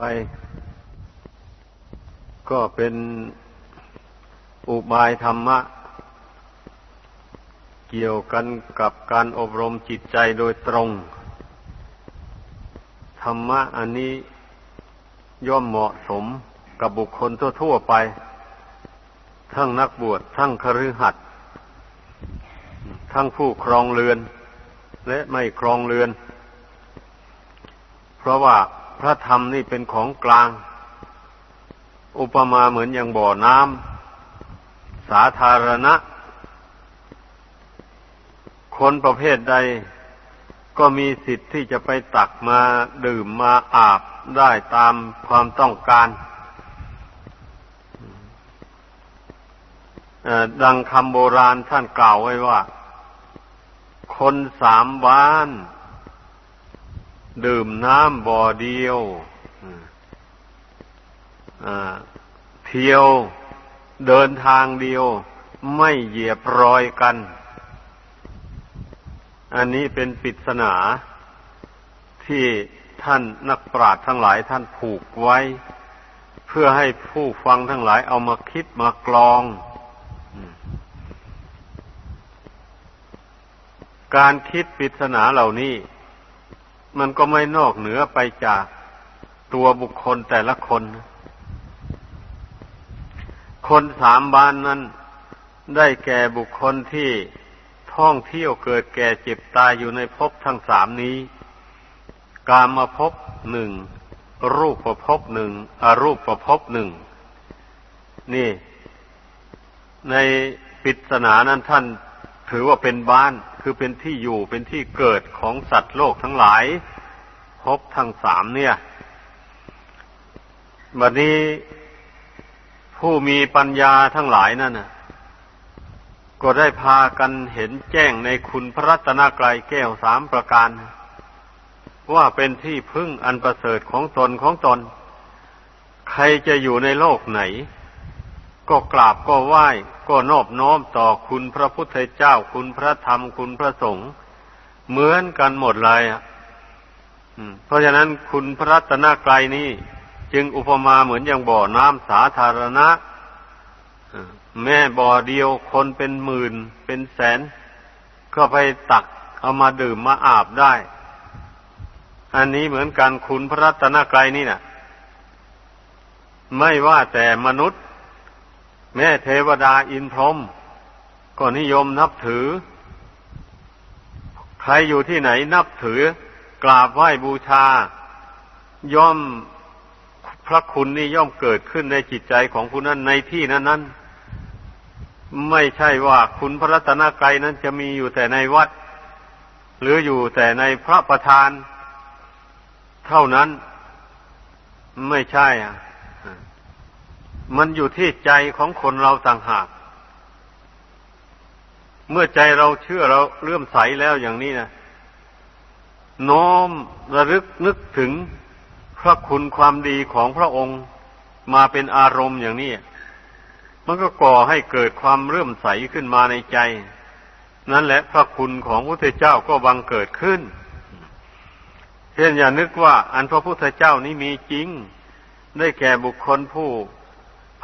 ไป ก็เป็นอุบายธรรมะ เกี่ยวกันกับการอบรมจิตใจโดยตรง ธรรมะอันนี้ย่อมเหมาะสมกับบุคคลทั่วๆไป ทั้งนักบวชทั้งคฤหัสถ์ทั้งผู้ครองเรือน และไม่ครองเรือน เพราะว่า พระธรรมนี่เป็นของกลาง อุปมาเหมือนอย่างบ่อน้ำสาธารณะ คนประเภทใดก็มีสิทธิ์ที่จะไปตักมาดื่มมาอาบได้ตามความต้องการดังคำโบราณท่านกล่าวไว้ว่า คนสามบ้าน ดื่มน้ำบ่อเดียวเที่ยวเดินทางเดียว ไม่เหยียบรอยกัน อันนี้เป็นปริศนา ที่ท่านนักปราชญ์ทั้งหลายท่านผูกไว้ เพื่อให้ผู้ฟังทั้งหลายเอามาคิดมากรอง การคิดปริศนาเหล่านี้ มันก็ไม่นอกเหนือไปจากตัวบุคคลแต่ละคน คนสามบ้านนั้นได้แก่บุคคลที่ท่องเที่ยวเกิดแก่เจ็บตายอยู่ในภพทั้งสามนี้ กามาภพหนึ่ง รูปประภพหนึ่งอรูปประภพหนึ่ง นี่ ในปริศนานั้นท่านถือว่าเป็นบ้าน คือเป็นที่อยู่เป็นที่เกิดของสัตว์โลกทั้งหลายภพทั้งสามเนี่ย บัดนี้ผู้มีปัญญาทั้งหลายนั่นนะก็ได้พากันเห็นแจ้งในคุณพระรัตนกรัยแก้วสามประการ ว่าเป็นที่พึ่งอันประเสริฐของตนของตน ใครจะอยู่ในโลกไหน ก็กราบก็ไหว้ ก็นอบน้อมต่อคุณพระพุทธเจ้า คุณพระธรรม คุณพระสงฆ์เหมือนกันหมดเลยอะเพราะฉะนั้นคุณพระรัตนกรัยนี้จึงอุปมาเหมือนอย่างบ่อน้ำสาธารณะแม่บ่อเดียวคนเป็นหมื่นเป็นแสน ก็ไปตักเอามาดื่มมาอาบได้ อันนี้เหมือนกันคุณพระรัตนกรัยนี่นะ่ะ ไม่ว่าแต่มนุษย์ แม่เทวดาอินพรหมก็นิยมนับถือ ใครอยู่ที่ไหนนับถือกราบไหว้บูชา ย่อมพระคุณนี่ย่อมเกิดขึ้นในจิตใจของผู้นั้นในที่นั้นนั้นไม่ใช่ว่าคุณพระรัตนกรัยนั้นจะมีอยู่แต่ในวัด หรืออยู่แต่ในพระประธาน เท่านั้นไม่ใช่อะ มันอยู่ที่ใจของคนเราต่างหาก เมื่อใจเราเชื่อเราเลื่อมใสแล้วอย่างนี้นะน้อมระลึกนึกถึงพระคุณความดีของพระองค์มาเป็นอารมณ์อย่างนี้ มันก็ก่อให้เกิดความเรื่อมใสขึ้นมาในใจ นั่นแหละพระคุณของพระพุทธเจ้าก็บังเกิดขึ้นเช่นอย่านึกว่า อันพระพุทธเจ้านี้มีจริง ได้แก่บุคคลผู้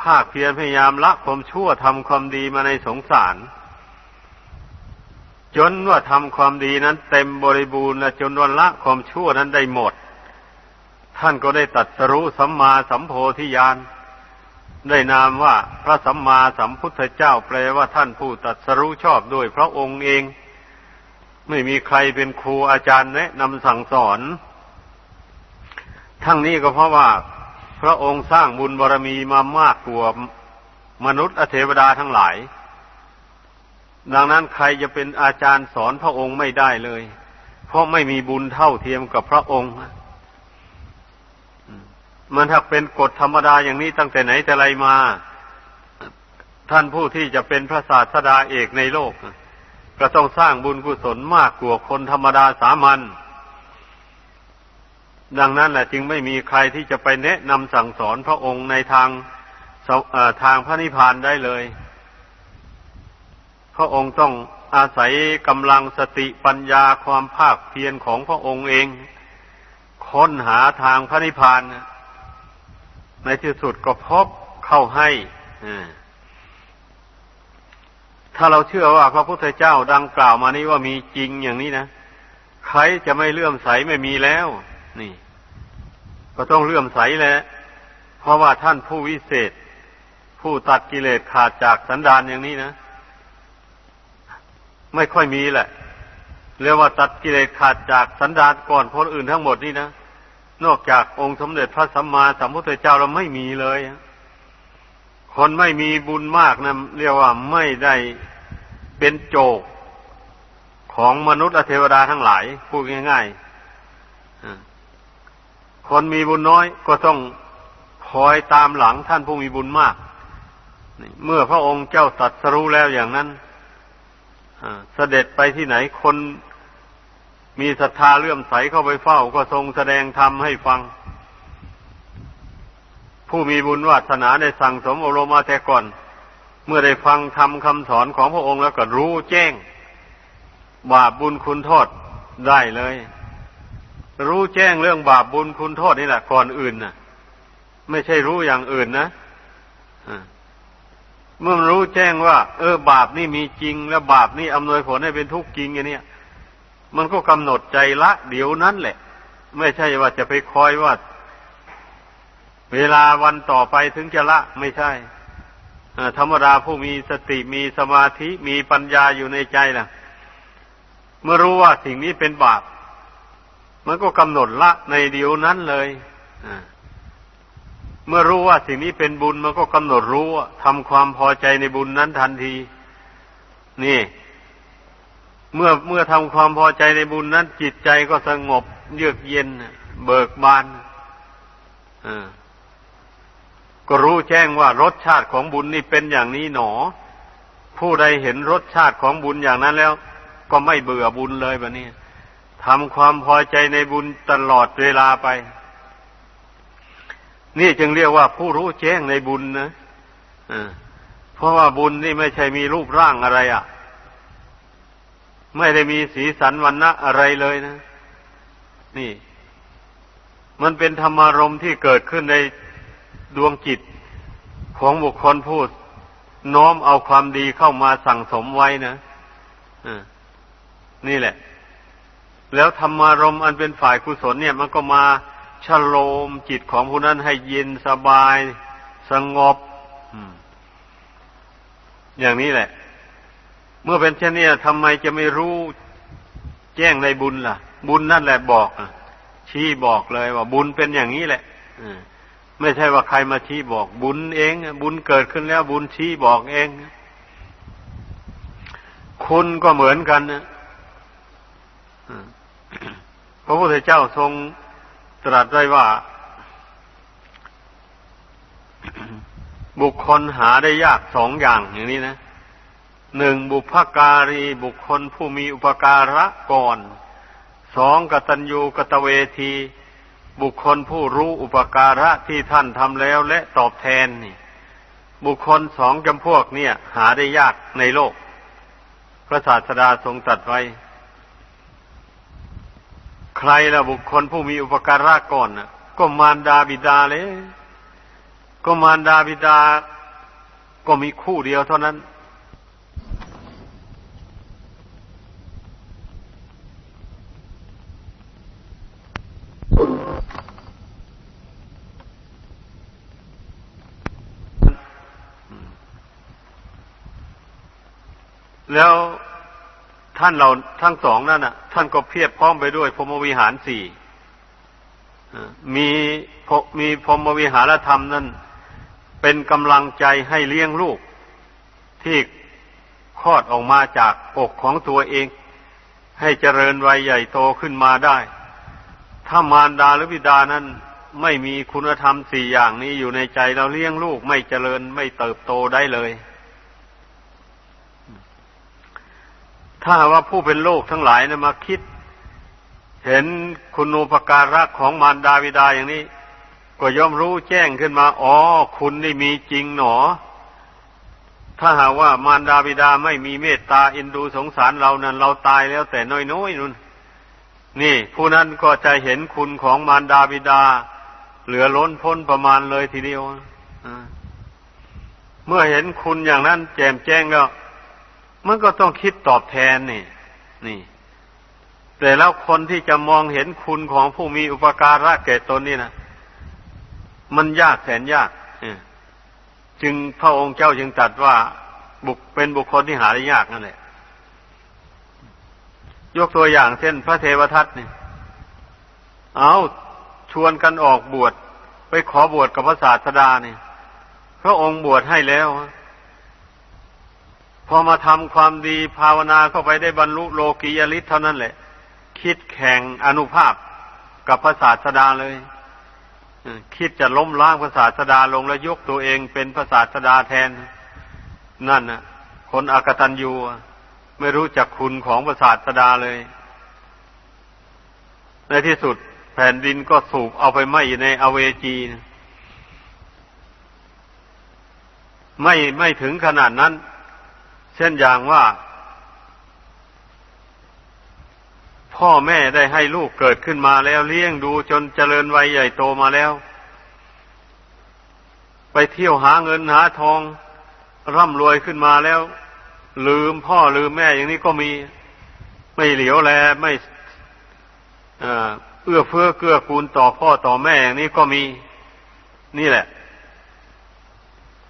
ภาคเพียรพยายามละความชั่วทำความดีมาในสงสาร จนว่าทำความดีนั้นเต็มบริบูรณ์และจนวันละความชั่วนั้นได้หมด ท่านก็ได้ตัดสรู้สัมมาสัมโพธิญาณได้นามว่าพระสัมมาสัมพุทธเจ้าแปลว่าท่านผู้ตัดสรู้ชอบด้วยพระองค์เอง ไม่มีใครเป็นครูอาจารย์แนะนำสั่งสอน ทั้งนี้ก็เพราะว่า พระองค์สร้างบุญบารรมีมามากกว่ามนุษย์อเทวดาทั้งหลาย ดังนั้นใครจะเป็นอาจารย์สอนพระองค์ไม่ได้เลย เพราะไม่มีบุญเท่าเทียมกับพระองค์ มันถ้าเป็นกฎธรรมดาอย่างนี้ตั้งแต่ไหนแต่ไรมา ท่านผู้ที่จะเป็นพระศาสดาเอกในโลก ก็ต้องสร้างบุญกุศลมากกว่าคนธรรมดาสามัญ ดังนั้นแหละจึงไม่มีใครที่จะไปแนะนำสั่งสอนพระองค์ในทางทางพระนิพพานได้เลย พระองค์ต้องอาศัยกำลังสติปัญญาความภาคเพียรของพระองค์เอง ค้นหาทางพระนิพพาน ในที่สุดก็พบเข้าให้ถ้าเราเชื่อว่าพระพุทธเจ้าดังกล่าวมานี้ว่ามีจริงอย่างนี้นะ ใครจะไม่เลื่อมใสไม่มีแล้ว นี่ ก็ต้องเลื่อมใสแหล้วเพราะว่าท่านผู้วิเศษ ผู้ตัดกิเลสขาดจากสันดานอย่างนี้นะ ไม่ค่อยมีแหละเรียกว่าตัดกิเลสขาดจากสันดานก่อนคนอื่นทั้งหมดนี่นะนอกจากองค์สมเด็จพระสัมมาสัมพุทธเจ้าเราไม่มีเลยคนไม่มีบุญมากนะเรียกว่าไม่ได้เป็นโจกของมนุษย์เทวดาทั้งหลายพูดง่ายๆ คนมีบุญน้อยก็ต้องคอยตามหลังท่านผู้มีบุญมาก เมื่อพระองค์เจ้าตรัสรู้แล้วอย่างนั้นเสด็จไปที่ไหนคนมีศรัทธาเลื่อมใสเข้าไปเฝ้าก็ทรงแสดงธรรมให้ฟัง ผู้มีบุญวาสนาได้สั่งสมอบรมมาแต่ก่อน เมื่อได้ฟังธรรมคำสอนของพระองค์แล้วก็รู้แจ้ง บาปบุญคุณโทษได้เลย รู้แจ้งเรื่องบาปบุญคุณโทษนี่แหละ ก่อนอื่นน่ะไม่ใช่รู้อย่างอื่นนะเมื่อรู้แจ้งว่า เออ บาปนี่มีจริง แล้วบาปนี่อำนวยผลให้เป็นทุกข์จริงอย่างนี้มันก็กำหนดใจละ เดี๋ยวนั้นแหละ ไม่ใช่ว่าจะไปคอยว่า เวลาวันต่อไปถึงจะละ ไม่ใช่ธรรมดาผู้มีสติมีสมาธิมีปัญญาอยู่ในใจนะเมื่อรู้ว่าสิ่งนี้เป็นบาป มันก็กำหนดละในเดียวนั้นเลยเมื่อรู้ว่าสิ่งนี้เป็นบุญมันก็กำหนดรู้ทำความพอใจในบุญนั้นทันที นี่ เมื่อเมื่อทำความพอใจในบุญนั้น จิตใจก็สงบ เยือกเย็น เบิกบานก็รู้แจ้งว่ารสชาติของบุญนี่เป็นอย่างนี้หนอ ผู้ใดเห็นรสชาติของบุญอย่างนั้นแล้ว ก็ไม่เบื่อบุญเลยแบบนี้ ทำความพอใจในบุญตลอดเวลาไป นี่จึงเรียกว่าผู้รู้แจ้งในบุญนะเพราะว่าบุญนี่ไม่ใช่มีรูปร่างอะไรอะ่ะ ไม่ได้มีสีสันวันณะอะไรเลยนะ นี่ มันเป็นธรรมารมณ์ที่เกิดขึ้นในดวงจิตของบุคคลผู้น้อมเอาความดีเข้ามาสั่งสมไว้นะนี่แหละ แล้วธรรมารมณ์อันเป็นฝ่ายกุศลเนี่ยมันก็มาชโลมจิตของผู้นั้นให้เย็นสบายสงบอย่างนี้แหละ เมื่อเป็นเช่นนี้ทำไมจะไม่รู้แจ้งในบุญล่ะ บุญนั่นแหละบอกชี้บอกเลยว่า บุญเป็นอย่างนี้แหละไม่ใช่ว่าใครมาชี้บอก บุญเอง บุญเกิดขึ้นแล้ว บุญชี้บอกเอง คุณก็เหมือนกันนะ พระพุทธเจ้าทรงตรัสไว้ว่า บุคคลหาได้ยากสองอย่างอย่างนี้นะหนึ่งบุพการีบุคคลผู้มีอุปการะก่อนสองกตัญญูกตเวที บุคคลผู้รู้อุปการะที่ท่านทำแล้วและตอบแทนนี่ บุคคลสองจำพวกเนี่ย หาได้ยากในโลก พระศาสดาทรงตรัสไว้ ใครละบุคคลผู้มีอุปการะก่อนน่ะ ก็มารดาบิดาเลย ก็มารดาบิดา ก็มีคู่เดียวเท่านั้น แล้ว ท่านเราทั้งสองนั่นน่ะ ท่านก็เพียบพร้อมไปด้วยพรมวิหารสี่มีมีพรมวิหารธรรมนั่นเป็นกำลังใจให้เลี้ยงลูก ที่คลอดออกมาจากอกของตัวเอง ให้เจริญวัยใหญ่โตขึ้นมาได้ ถ้ามารดาหรือบิดานั้นไม่มีคุณธรรมสี่อย่างนี้อยู่ในใจเราเลี้ยงลูกไม่เจริญไม่เติบโตได้เลย ถ้าว่าผู้เป็นโลกทั้งหลายนะมาคิด เห็นคุณูปการะของมารดาวิดาอย่างนี้ ก็ย่อมรู้แจ้งขึ้นมา อ๋อ คุณนี่มีจริงหนอ ถ้าหากว่ามารดาบิดาไม่มีเมตตาอินดูสงสารเรานั้น เราตายแล้วแต่น้อยๆนุ่นนี่ ผู้นั้นก็จะเห็นคุณของมารดาบิดา เหลือล้นพ้นประมาณเลยทีเดียวเมื่อเห็นคุณอย่างนั้น แจ่มแจ้งแล้ว มันก็ต้องคิดตอบแทนนี่นี่ แต่แล้วคนที่จะมองเห็นคุณของผู้มีอุปการะแก่ตนนี่นะมันยากแสนยากจึงพระองค์เจ้าจึงตรัสว่าบุคเป็นบุคคลที่หาได้ยากนั่นแหละ ยกตัวอย่างเช่นพระเทวทัตเนี่ยเอาชวนกันออกบวชไปขอบวชกับพระศาสดาเนี่ยพระองค์บวชให้แล้ว พอมาทำความดีภาวนาเข้าไปได้บรรลุโลกียฤทธิ์เท่านั้นแหละ คิดแข่งอนุภาพกับพระศาสดาเลยคิดจะล้มล้างพระศาสดาลงแล้วยกตัวเองเป็นพระศาสดาแทน นั่นนะคนอากตันยูไม่รู้จักคุณของพระศาสดาเลย ในที่สุดแผ่นดินก็สูบเอาไปไหม้ในอเวจีนะไม่ไม่ถึงขนาดนั้น ช่นอย่างว่า พ่อแม่ได้ให้ลูกเกิดขึ้นมาแล้วเลี้ยงดูจนเจริญวัยใหญ่โตมาแล้ว ไปเที่ยวหาเงินหาทอง ร่ำรวยขึ้นมาแล้ว ลืมพ่อลืมแม่อย่างนี้ก็มีไม่เหลียวแลไม่เอื้อเฟื้อเกื้อกูลต่อพ่อต่อแม่อย่างนี้ก็มีนี่แหละ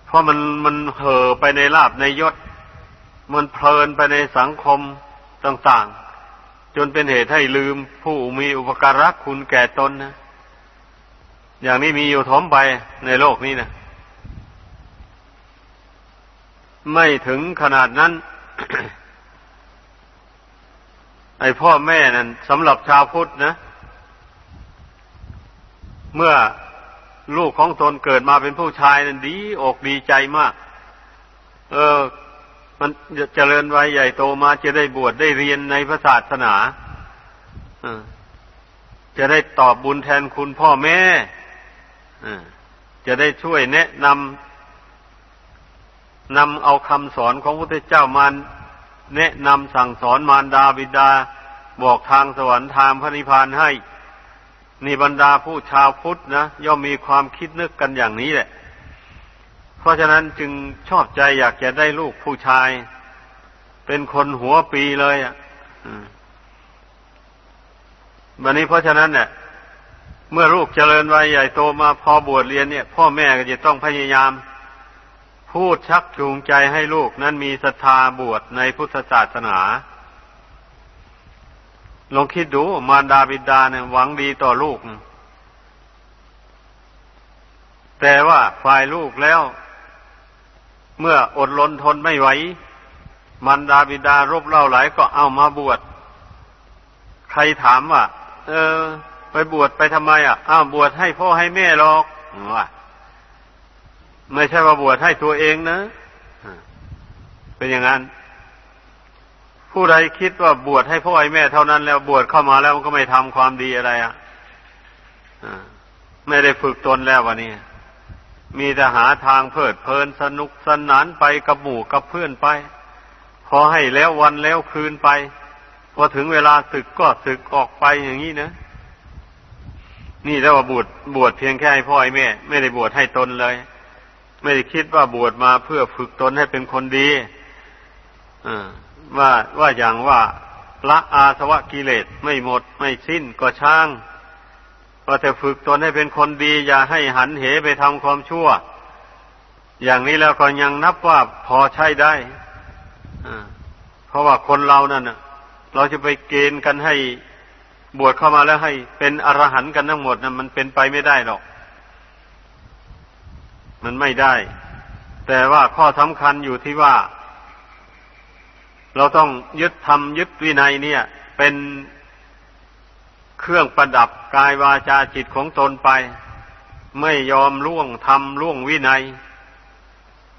เพราะมันมันเห่อไปในลาบในยศ มันเพลินไปในสังคมต่างๆ จนเป็นเหตุให้ลืมผู้มีอุปการะคุณแก่ตนนะ อย่างนี้มีอยู่ถมไปในโลกนี้นะ ไม่ถึงขนาดนั้น ไอพ่อแม่นั่นสำหรับชาวพุทธนะ เมื่อลูกของตนเกิดมาเป็นผู้ชายนั้นดีอกดีใจมาก เออ มันจะเจริญวัยใหญ่โตมาจะได้บวชได้เรียนในพระศาสนาจะได้ตอบบุญแทนคุณพ่อแม่จะได้ช่วยแนะนำนำเอาคำสอนของพระพุทธเจ้ามาแนะนำสั่งสอนมารดาบิดา บอกทางสวรรค์ทางพระนิพพานให้ นี่บรรดาผู้ชาวพุทธนะย่อมมีความคิดนึกกันอย่างนี้แหละ เพราะฉะนั้นจึงชอบใจอยากจะได้ลูกผู้ชาย เป็นคนหัวปีเลยอะวันนี้เพราะฉะนั้นเนี่ยเมื่อลูกเจริญวัยใหญ่โตมาพอบวชเรียนเนี่ย พ่อแม่ก็จะต้องพยายาม พูดชักจูงใจให้ลูกนั้นมีศรัทธาบวชในพุทธศาสนาลองคิดดูมารดาบิดาเนี่ยหวังดีต่อลูก แต่ว่าฝ่ายลูกแล้ว เมื่ออดรนทนไม่ไหวมารดาบิดารบเล่าหลายก็เอามาบวช ใครถามว่า เออ ไปบวชไปทำไมอะ อ้าวบวชให้พ่อให้แม่หรอกว่าไม่ใช่ว่าบวชให้ตัวเองนะ เป็นอย่างนั้น ผู้ใดคิดว่าบวชให้พ่อให้แม่เท่านั้นแล้วบวชเข้ามาแล้วมันก็ไม่ทำความดีอะไรอะไม่ได้ฝึกตนแล้ววันนี้ มีแต่หาทางเพลิดเพลินสนุกสนานไปกับหมู่กับเพื่อนไปพอให้แล้ววันแล้วคืนไป พอถึงเวลาศึกก็ศึกออกไปอย่างนี้นะ นี่แล้วว่าบวชบวชเพียงแค่ให้พ่อให้แม่ ไม่ได้บวชให้ตนเลย ไม่ได้คิดว่าบวชมาเพื่อฝึกตนให้เป็นคนดีว่าว่าอย่างว่าละอาสวะกิเลสไม่หมดไม่สิ้นก็ช่าง ก็แต่ฝึกตนให้เป็นคนดี อย่าให้หันเหไปทำความชั่ว อย่างนี้แล้วก็ยังนับว่าพอใช้ได้เพราะว่าคนเรานั่นเราจะไปเกณฑ์กันให้บวชเข้ามาแล้วให้ เป็นอรหันต์กันทั้งหมดนะมันเป็นไปไม่ได้หรอก มันไม่ได้ แต่ว่าข้อสำคัญอยู่ที่ว่า เราต้องยึดธรรมยึดวินัยเนี่ย เป็น เครื่องประดับกายวาจาจิตของตนไป ไม่ยอมล่วงธรรมล่วงวินัย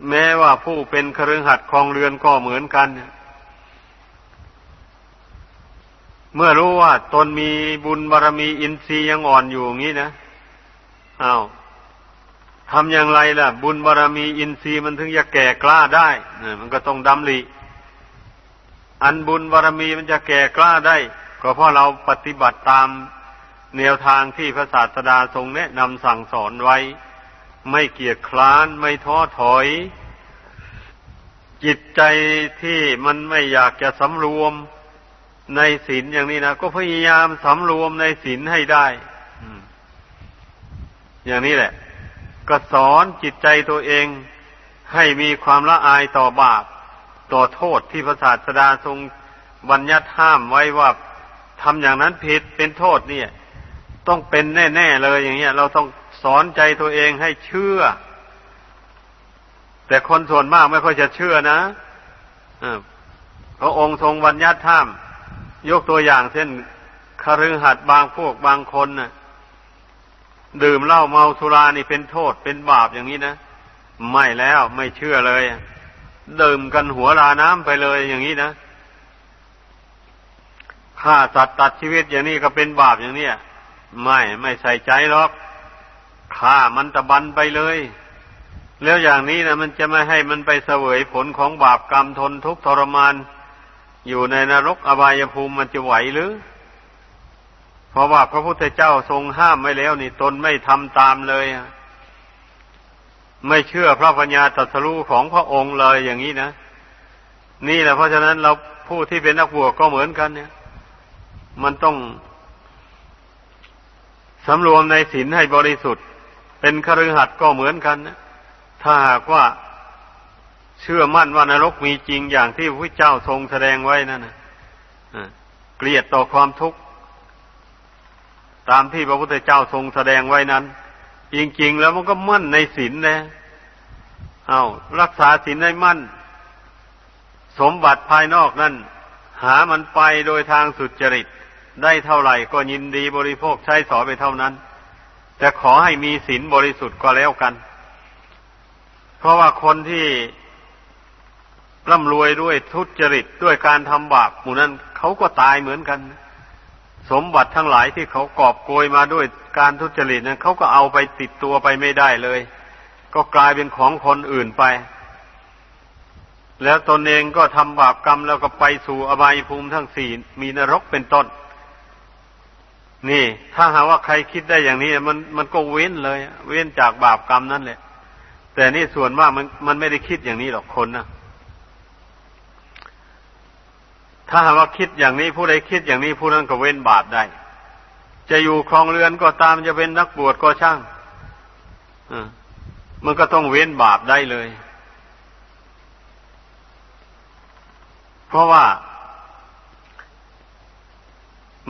แม้ว่าผู้เป็นครือขัดคลองเรือนก็เหมือนกัน เมื่อรู้ว่าตนมีบุญบารรมีอินทรีย์ยังอ่อนอยู่อย่างนี้นะอา้าวทำอย่างไรล่ะ บุญบารรมีอินทรีย์มันถึงจะแก่กล้าได้มันก็ต้องดำริอันบุญบารรมีมันจะแก่กล้าได้ ก็เพราะเราปฏิบัติตามแนวทางที่พระศาสดาทรงแนะนำสั่งสอนไว้ ไม่เกียจคร้านไม่ท้อถอย จิตใจที่มันไม่อยากจะสำรวมในศีลอย่างนี้นะก็พยายามสำรวมในศีลให้ได้อืมอย่างนี้แหละ ก็สอนจิตใจตัวเองให้มีความละอายต่อบาป ต่อโทษที่พระศาสดาทรงบัญญัติห้ามไว้ว่า ทำอย่างนั้นผิดเป็นโทษเนี่ย ต้องเป็นแน่ ๆ เลยอย่างเงี้ย เราต้องสอนใจตัวเองให้เชื่อ แต่คนส่วนมากไม่ค่อยจะเชื่อนะเอพระองค์ทรงบัญญัติห้ามยกตัวอย่างเช่นคฤหัสถ์บางพวกบางคนน่ะ ดื่มเหล้าเมาสุรานี่เป็นโทษเป็นบาปอย่างนี้นะไม่แล้วไม่เชื่อเลย ดื่มกันหัวลาน้ำไปเลยอย่างนี้นะ ฆ่าสัตว์ตัดชีวิตอย่างนี้ก็เป็นบาปอย่างนี้ไม่ไม่ใส่ใจหรอกฆ่ามันตะบันไปเลย แล้วอย่างนี้นะมันจะไม่ให้มันไปเสวยผลของบาปกรรมทนทุกข์ทรมาน อยู่ในนรกอบายภูมิมันจะไหวหรือ เพราะว่าพระพุทธเจ้าทรงห้ามไว้แล้วนี่ตนไม่ทำตามเลยไม่เชื่อพระปัญญาตรัสรู้ของพระองค์เลยอย่างนี้นะนี่แหละเพราะฉะนั้นเราผู้ที่เป็นนักบวชก็เหมือนกันเนี่ย มันต้องสำรวมในศีลให้บริสุทธิ์ เป็นคฤหัสถ์ก็เหมือนกันนะถ้าหากว่าเชื่อมั่นว่านรกมีจริงอย่างที่พระเจ้าทรงแสดงไว้นั่นนะเกลียดต่อความทุกข์ ตามที่พระพุทธเจ้าทรงแสดงไว้นั้น จริง ๆ แล้วมันก็มั่นในศีลนะเอารักษาศีลให้มั่น สมบัติภายนอกนั่นหามันไปโดยทางสุจริต ได้เท่าไหร่ก็ยินดีบริโภคใช้สอยไปเท่านั้น แต่ขอให้มีศีลบริสุทธิ์ก็แล้วกัน เพราะว่าคนที่ร่ำรวยด้วยทุจริตด้วยการทำบาปหมู่นั้นเขาก็ตายเหมือนกัน สมบัติทั้งหลายที่เขากอบโกยมาด้วยการทุจริตนั้นเขาก็เอาไปติดตัวไปไม่ได้เลย ก็กลายเป็นของคนอื่นไป แล้วตนเองก็ทำบาปกรรมแล้วก็ไปสู่อบายภูมิทั้งสี่มีนรกเป็นต้น นี่ ถ้าหาว่าใครคิดได้อย่างนี้ มันมันก็เว้นเลย เว้นจากบาปกรรมนั่นแหละ แต่นี่ส่วนมากมันมันไม่ได้คิดอย่างนี้หรอกคนนะถ้าหากว่าคิดอย่างนี้ผู้ใดคิดอย่างนี้ผู้นั้นก็เว้นบาปได้ จะอยู่ครองเรือนก็ตามจะเป็นนักบวชก็ช่างมันก็ต้องเว้นบาปได้เลย เพราะว่า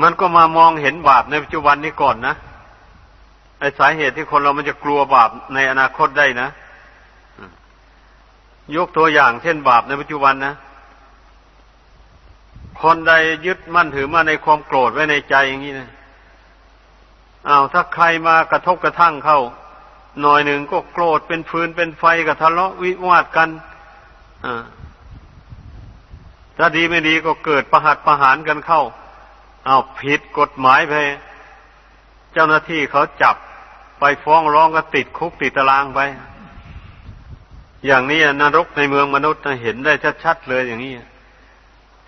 มันก็มามองเห็นบาปในปัจจุบันนี้ก่อนนะไอสาเหตุที่คนเรามันจะกลัวบาปในอนาคตได้นะยกตัวอย่างเช่นบาปในปัจจุบันนะ คนใดยึดมั่นถือมาในความโกรธไว้ในใจอย่างนี้นะอ้าวถ้าใครมากระทบกระทั่งเข้า หน่อยหนึ่งก็โกรธเป็นฟืนเป็นไฟกับทะเลาะวิวาทกันอ่าถ้าดีไม่ดีก็เกิดประหัตประหารกันเข้า อ้าวผิดกฎหมายไป เจ้าหน้าที่เขาจับไปฟ้องร้องก็ติดคุกติดตารางไป อย่างนี้นรกในเมืองมนุษย์เห็นได้ชัดๆเลยอย่างนี้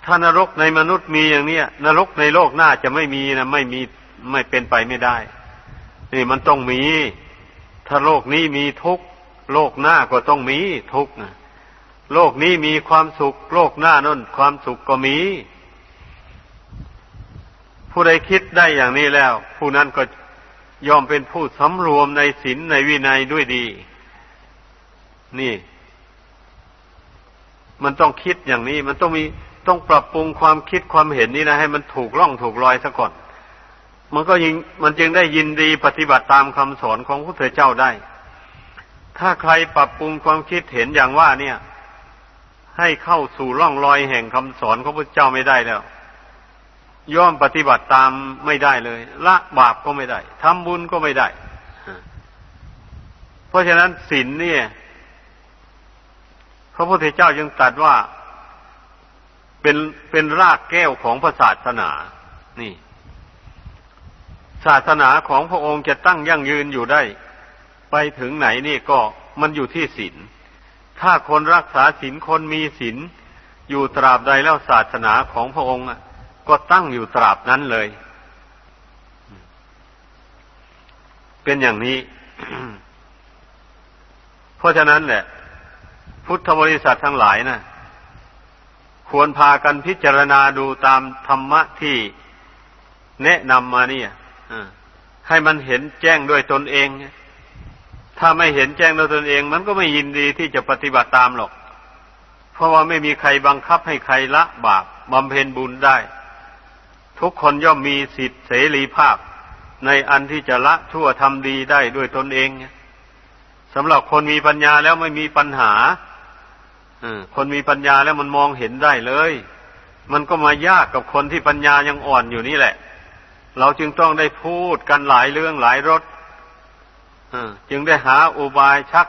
ถ้านรกในมนุษย์มีอย่างเนี้ย นรกในโลกหน้าจะไม่มีนะไม่มีไม่เป็นไปไม่ได้ นี่มันต้องมี ถ้าโลกนี้มีทุกโลกหน้าก็ต้องมีทุกนะโลกนี้มีความสุข โลกหน้านั่นความสุขก็มี ผู้ใดคิดได้อย่างนี้แล้ว ผู้นั้นก็ยอมเป็นผู้สำรวมในศีลในวินัยด้วยดี นี่ มันต้องคิดอย่างนี้ มันต้องมีต้องปรับปรุงความคิดความเห็นนี้นะให้มันถูกล่องถูกรอยซะก่อน มันก็ยิงมันจึงได้ยินดีปฏิบัติตามคำสอนของพระพุทธเจ้าได้ ถ้าใครปรับปรุงความคิดเห็นอย่างว่าเนี่ย ให้เข้าสู่ร่องรอยแห่งคำสอนของพระเจ้าไม่ได้แล้ว ย่อมปฏิบัติตามไม่ได้เลย ละบาปก็ไม่ได้ทำบุญก็ไม่ได้ เพราะฉะนั้นศีลเนี่ยพระพุทธเจ้ายังตรัสว่าเป็นเป็นรากแก้วของพระศาสนา นี่ ศาสนาของพระองค์จะตั้งยั่งยืนอยู่ได้ ไปถึงไหนนี่ก็มันอยู่ที่ศีล ถ้าคนรักษาศีลคนมีศีลอยู่ตราบใดแล้วศาสนาของพระองค์ ก็ตั้งอยู่ตราบนั้นเลย เป็นอย่างนี้ เพราะฉะนั้นแหละ พุทธบริษัททั้งหลายนะควรพากันพิจารณาดูตามธรรมะที่แนะนำมาเนี่ยให้มันเห็นแจ้งด้วยตนเอง ถ้าไม่เห็นแจ้งด้วยตนเอง มันก็ไม่ยินดีที่จะปฏิบัติตามหรอก เพราะว่าไม่มีใครบังคับให้ใครละบาปบำเพ็ญบุญได้ ทุกคนย่อมมีสิทธิเสรีภาพ ในอันที่จะละชั่วทำดีได้ด้วยตนเองสำหรับคนมีปัญญาแล้วไม่มีปัญหาคนมีปัญญาแล้วมันมองเห็นได้เลย มันก็มายากกับคนที่ปัญญายังอ่อนอยู่นี่แหละ เราจึงต้องได้พูดกันหลายเรื่องหลายรสจึงได้หาอุบายชัก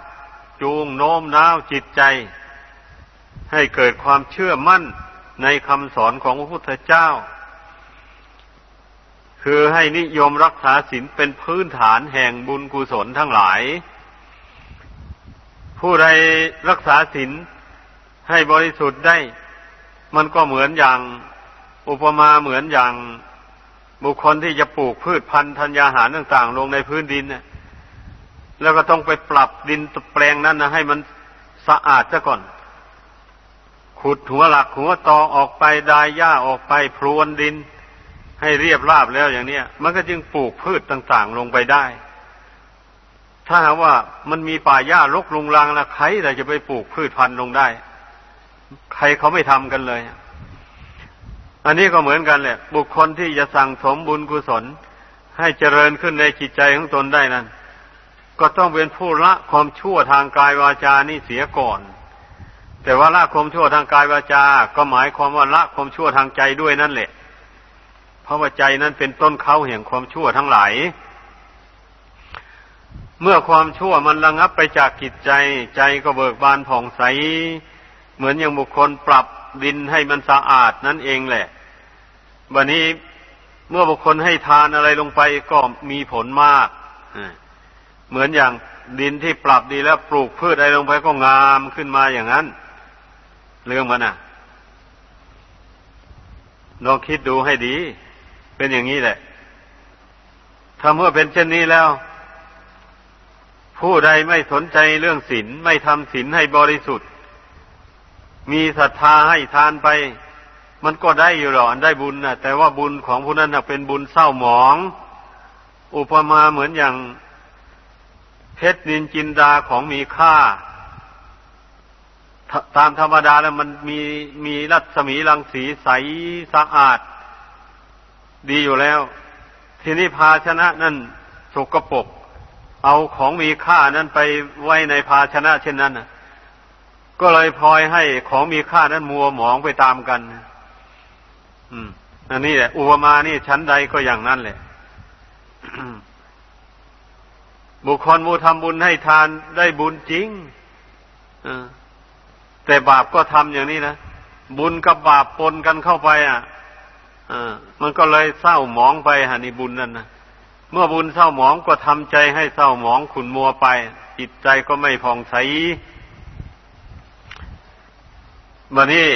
จูงโน้มน้าวจิตใจ ให้เกิดความเชื่อมั่นในคำสอนของพระพุทธเจ้า คือให้นิยมรักษาศีลเป็นพื้นฐานแห่งบุญกุศลทั้งหลาย ผู้ใดรักษาศีลให้บริสุทธิ์ได้ มันก็เหมือนอย่างอุปมาเหมือนอย่างบุคคลที่จะปลูกพืชพันธุ์ธัญญาหารต่างๆ ลงในพื้นดินเนี่ยแล้วก็ต้องไปปรับดินแปลงนั้นนะให้มันสะอาดซะก่อน ขุดหัวหลักหัวตอออกไปดายหญ้าออกไปพรวนดิน ให้เรียบราบแล้วอย่างเนี้ยมันก็จึงปลูกพืชต่างๆลงไปได้ ถ้าหากว่ามันมีป่าหญ้ารกรุงรังละใครจะไปปลูกพืชพันธุ์ลงได้ ใครเขาไม่ทำกันเลย อันนี้ก็เหมือนกันแหละ บุคคลที่จะสั่งสมบุญกุศล ให้เจริญขึ้นในจิตใจของตนได้นั้น ก็ต้องเป็นผู้ละความชั่วทางกายวาจานี่เสียก่อนแต่ว่าละความชั่วทางกายวาจาก็หมายความว่าละความชั่วทางใจด้วยนั่นแหละ เพราะว่าใจนั้นเป็นต้นเขาแห่งความชั่วทั้งหลาย เมื่อความชั่วมันระงับไปจากจิตใจ ใจก็เบิกบานผ่องใส เหมือนอย่างบุคคลปรับดินให้มันสะอาดนั่นเองแหละบันนี้เมื่อบุคคลให้ทานอะไรลงไปก็มีผลมาก เหมือนอย่างดินที่ปรับดีแล้วปลูกพืชอะไรลงไปก็งามขึ้นมาอย่างนั้น เรื่องมันอะลองคิดดูให้ดี เป็นอย่างนี้แหละถ้าเมื่อเป็นเช่นนี้แล้ว ผู้ใดไม่สนใจเรื่องศีลไม่ทำศีลให้บริสุทธิ์ มีศรัทธาให้ทานไป มันก็ได้อยู่หรอกได้บุญนะแต่ว่าบุญของผู้นั้นเป็นบุญเศร้าหมอง อุปมาเหมือนอย่างเพชรนินจินดาของมีค่า ตามธรรมดาแล้วมันมีมีรัศมีรังสีใสสะอาด ดีอยู่แล้ว ทีนี้ภาชนะนั่นสกปรกเอาของมีค่านั้นไปไว้ในภาชนะ เช่นนั้นนะก็เลยพลอยให้ของมีค่านั้นมัวหมองไปตามกัน อืม อันนี้แหละอุปมานี่ชั้นใดก็อย่างนั้นแหละบุคคลมูทำบุญให้ทานได้บุญจริงแต่บาปก็ทำอย่างนี้นะ บุญกับบาปปนกันเข้าไป อะ มันก็เลยเศร้าหมองไปฮะนี่บุญนั่นนะเมื่อบุญเศร้าหมองก็ทำใจให้เศร้าหมองขุนมัวไป จิตใจก็ไม่ผ่องใสวันนี้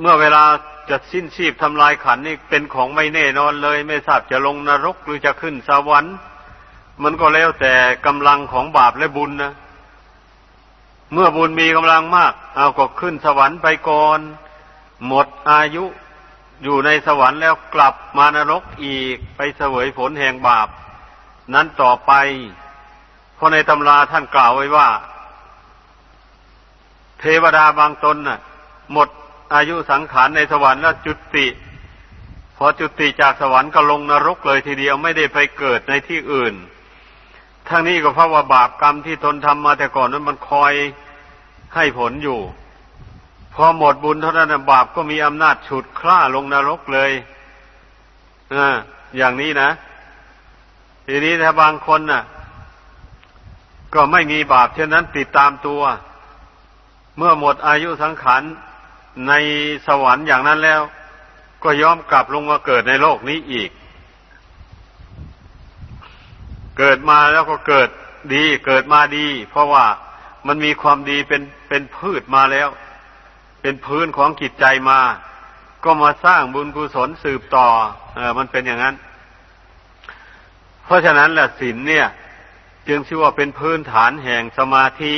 เมื่อเวลาจะสิ้นชีพทำลายขันนี่เป็นของไม่แน่นอนเลย ไม่ทราบจะลงนรกหรือจะขึ้นสวรรค์มันก็แล้วแต่กำลังของบาปและบุญนะเมื่อบุญมีกำลังมาก เอาก็ขึ้นสวรรค์ไปก่อน หมดอายุ อยู่ในสวรรค์แล้วกลับมานรกอีกไปเสวยผลแห่งบาป นั้นต่อไป เพราะในตำราท่านกล่าวไว้ว่า เทวดาบางตนน่ะ หมดอายุสังขารในสวรรค์แล้วจุติ พอจุติจากสวรรค์ก็ลงนรกเลยทีเดียวไม่ได้ไปเกิดในที่อื่น ทั้งนี้ก็เพราะว่าบาปกรรมที่ตนทำมาแต่ก่อนนั้นมันคอยให้ผลอยู่ พอหมดบุญเท่านั้นบาปก็มีอำนาจฉุดคล้าลงนรกเลยออย่างนี้นะ ทีนี้ถ้าบางคนน่ะ ก็ไม่มีบาปเช่นนั้นติดตามตัว เมื่อหมดอายุสังขารในสวรรค์อย่างนั้นแล้ว ก็ย้อมกลับลงมาเกิดในโลกนี้อีก เกิดมาแล้วก็เกิดดี เกิดมาดี เพราะว่ามันมีความดีเป็นเป็นพืชมาแล้ว เป็นพื้นของจิตใจมา ก็มาสร้างบุญกุศลสืบต่อ เออ มันเป็นอย่างนั้น เพราะฉะนั้นแหละศีลเนี่ย จึงชื่อว่าเป็นพื้นฐานแห่งสมาธิ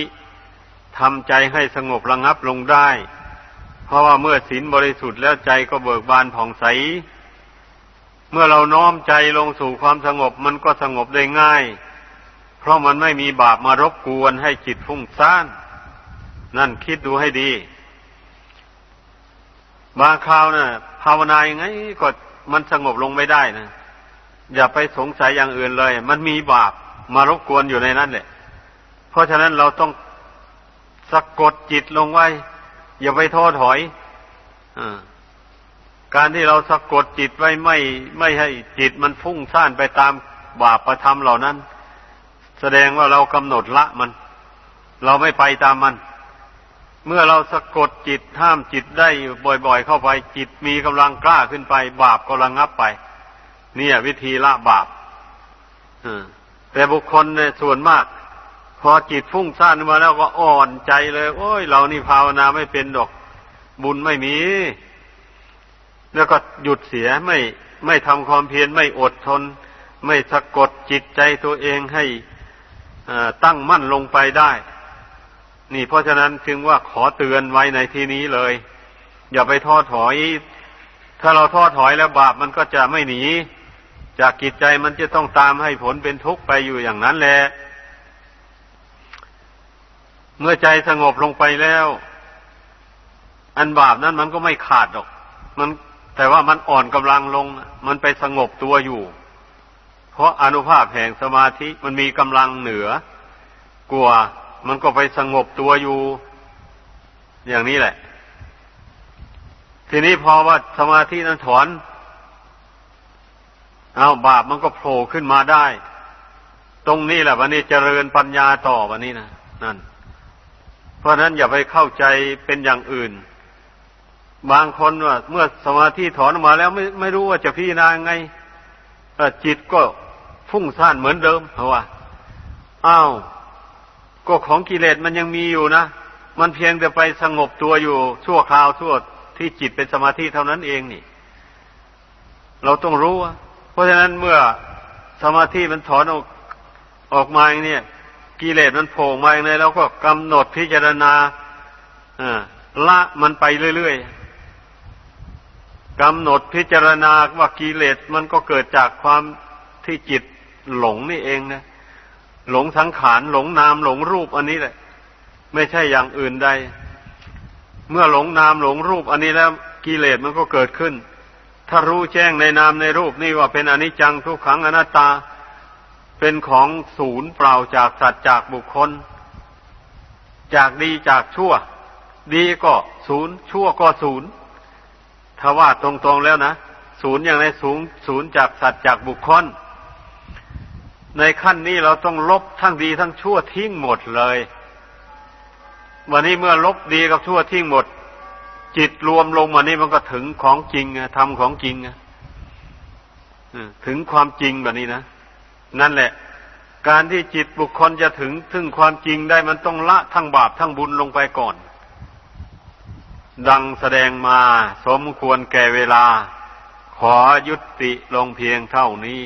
ทำใจให้สงบระงับลงได้ เพราะว่าเมื่อศีลบริสุทธิ์แล้วใจก็เบิกบานผ่องใส เมื่อเราน้อมใจลงสู่ความสงบมันก็สงบได้ง่าย เพราะมันไม่มีบาปมารบกวนให้จิตฟุ้งซ่าน นั่นคิดดูให้ดี บางคราวนะ่ะ ภาวนายังไงก็มันสงบลงไม่ได้นะอย่าไปสงสัยอย่างอื่นเลย มันมีบาปมารบกวนอยู่ในนั้นแหละ เพราะฉะนั้นเราต้องสะกดจิตลงไว้ อย่าไปท้อถอยอการที่เราสะกดจิตไว้ไม่ไม่ให้จิตมันฟุ้งซ่านไปตามบาปประทำเหล่านั้น แสดงว่าเรากำหนดละมัน เราไม่ไปตามมัน เมื่อเราสะกดจิตห้ามจิตได้บ่อย ๆ เข้าไปจิตมีกำลังกล้าขึ้นไป บาปก็ระงับไป เนี่ย วิธีละบาปแต่บุคคลเนี่ยส่วนมาก พอจิตฟุ้งซ่านมาแล้วก็อ่อนใจเลย โอ้ย เรานี่ภาวนาไม่เป็นดอก บุญไม่มี แล้วก็หยุดเสียไม่ไม่ทำความเพียรไม่อดทน ไม่สะกดจิตใจตัวเองให้ตั้งมั่นลงไปได้ นี่เพราะฉะนั้นจึงว่าขอเตือนไว้ในที่นี้เลย อย่าไปท้อถอย ถ้าเราท้อถอยแล้วบาปมันก็จะไม่หนี จากกิจใจมันจะต้องตามให้ผลเป็นทุกข์ไปอยู่อย่างนั้นแหละเมื่อใจสงบลงไปแล้ว อันบาปนั้นมันก็ไม่ขาดหรอก มันแต่ว่ามันอ่อนกำลังลง มันไปสงบตัวอยู่ เพราะอนุภาพแห่งสมาธิมันมีกำลังเหนือกลัว มันก็ไปสงบตัวอยู่ อย่างนี้แหละ ทีนี้พอว่าสมาธินั้นถอนเอาบาปมันก็โผล่ขึ้นมาได้ ตรงนี้แหละวันนี้เจริญปัญญาต่อวันนี้นะนั่น เพราะนั้นอย่าไปเข้าใจเป็นอย่างอื่น บางคนว่าเมื่อสมาธิถอนออกมาแล้วไม่ไม่รู้ว่าจะพิจารณาไงจิตก็ฟุ้งซ่านเหมือนเดิมเพราะว่าอ้าว ก็ของกิเลสมันยังมีอยู่นะ มันเพียงแต่ไปสงบตัวอยู่ชั่วคราวชั่วที่จิตเป็นสมาธิเท่านั้นเองนี่ เราต้องรู้เพราะฉะนั้นเมื่อสมาธิมันถอนออกออกมาอย่างนี้กิเลสมันโผล่มาอย่างนี้เราก็กำหนดพิจารณาละมันไปเรื่อยๆกำหนดพิจารณาว่ากิเลสมันก็เกิดจากความที่จิตหลงนี่เองนะ หลงสังขารหลงนามหลงรูปอันนี้แหละ ไม่ใช่อย่างอื่นใด เมื่อหลงนามหลงรูปอันนี้แล้วกิเลสมันก็เกิดขึ้น ถ้ารู้แจ้งในนามในรูปนี่ว่าเป็นอนิจจังทุกขังอนัตตา เป็นของศูนย์เปล่าจากสัตว์จากบุคคล จากดีจากชั่ว ดีก็ศูนย์ชั่วก็ศูนย์ถ้าว่าตรงๆแล้วนะศูนย์อย่างไรสูงศูนย์จากสัตว์จากบุคคล ในขั้นนี้เราต้องลบทั้งดีทั้งชั่วทิ้งหมดเลย วันนี้เมื่อลบดีกับชั่วทิ้งหมด จิตรวมลงมานี่มันก็ถึงของจริงทำของจริงถึงความจริงแบบนี้นะ นั่นแหละ การที่จิตบุคคลจะถึงถึงความจริงได้มันต้องละทั้งบาปทั้งบุญลงไปก่อน ดังแสดงมาสมควรแก่เวลา ขอยุติลงเพียงเท่านี้